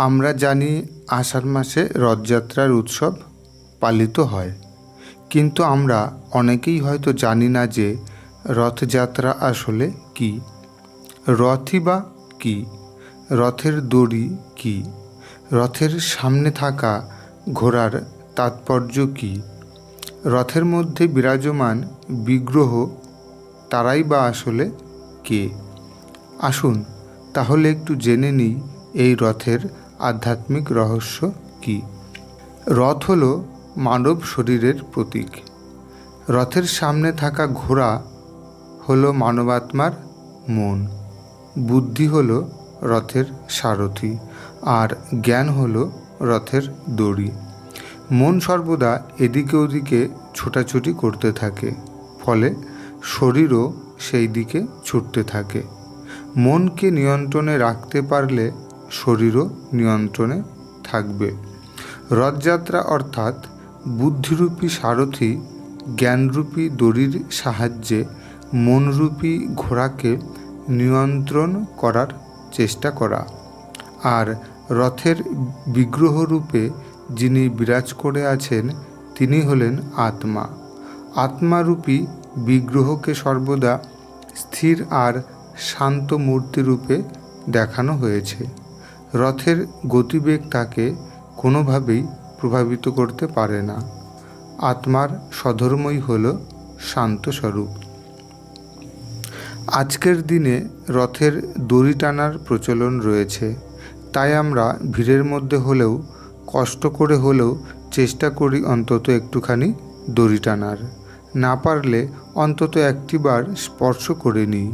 আমরা জানি আষাঢ় মাসে রথযাত্রার উৎসব পালিত হয়। কিন্তু আমরা অনেকেই হয়তো জানি না যে রথযাত্রা আসলে কী। রথই বা কী? রথের দড়ি কী? রথের সামনে থাকা ঘোড়ার তাৎপর্য কী? রথের মধ্যে বিরাজমান বিগ্রহ তারাই বা আসলে কে? আসুন তাহলে একটু জেনে নিই এই রথের আধ্যাত্মিক রহস্য কী? রথ হল মানব শরীরের প্রতীক। রথের সামনে থাকা ঘোড়া হলো মানবাত্মার মন। বুদ্ধি হল রথের সারথি। আর জ্ঞান হল রথের দড়ি। মন সর্বদা এদিকে ওদিকে ছোটাছুটি করতে থাকে। ফলে শরীরও সেই দিকে ছুটতে থাকে। মনকে নিয়ন্ত্রণে রাখতে পারলে শরীরও নিয়ন্ত্রণে থাকবে। রথযাত্রা অর্থাৎ বুদ্ধিরূপী সারথি, জ্ঞানরূপী দড়ির সাহায্যে মনরূপী ঘোড়াকে নিয়ন্ত্রণ করার চেষ্টা করা। আর রথের বিগ্রহরূপে যিনি বিরাজ করে আছেন, তিনি হলেন আত্মা। আত্মারূপী বিগ্রহকে সর্বদা স্থির আর শান্ত মূর্তিরূপে দেখানো হয়েছে। রথের গতিবেগ তাকে কোনোভাবেই প্রভাবিত করতে পারে না। আত্মার স্বধর্মই হল শান্ত স্বরূপ আজকের দিনে রথের দড়ি টানার প্রচলন রয়েছে। তাই আমরা ভিড়ের মধ্যে হলেও, কষ্ট করে হলেও চেষ্টা করি অন্তত একটুখানি দড়ি টানার। না পারলে অন্তত একটিবার স্পর্শ করে নিই।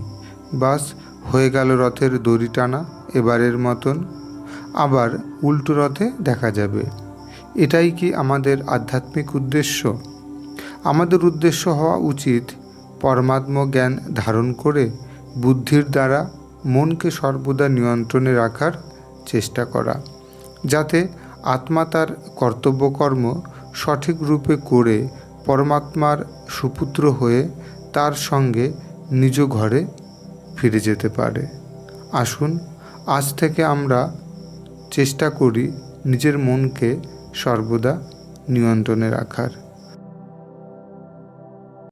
বাস, হয়ে গেল রথের দড়ি টানা এবারের মতন। আবার উল্টো রথে দেখা যাবে। এটাই কি আমাদের আধ্যাত্মিক উদ্দেশ্য? আমাদের উদ্দেশ্য হওয়া উচিত পরমাত্ম জ্ঞান ধারণ করে বুদ্ধির দ্বারা মনকে সর্বদা নিয়ন্ত্রণে রাখার চেষ্টা করা, যাতে আত্মা তার কর্তব্যকর্ম সঠিক রূপে করে পরমাত্মার সুপুত্র হয়ে তার সঙ্গে নিজ ঘরে ফিরে যেতে পারে। আসুন, আজ থেকে আমরা চেষ্টা করি নিজের মনকে সর্বদা নিয়ন্ত্রণে রাখার।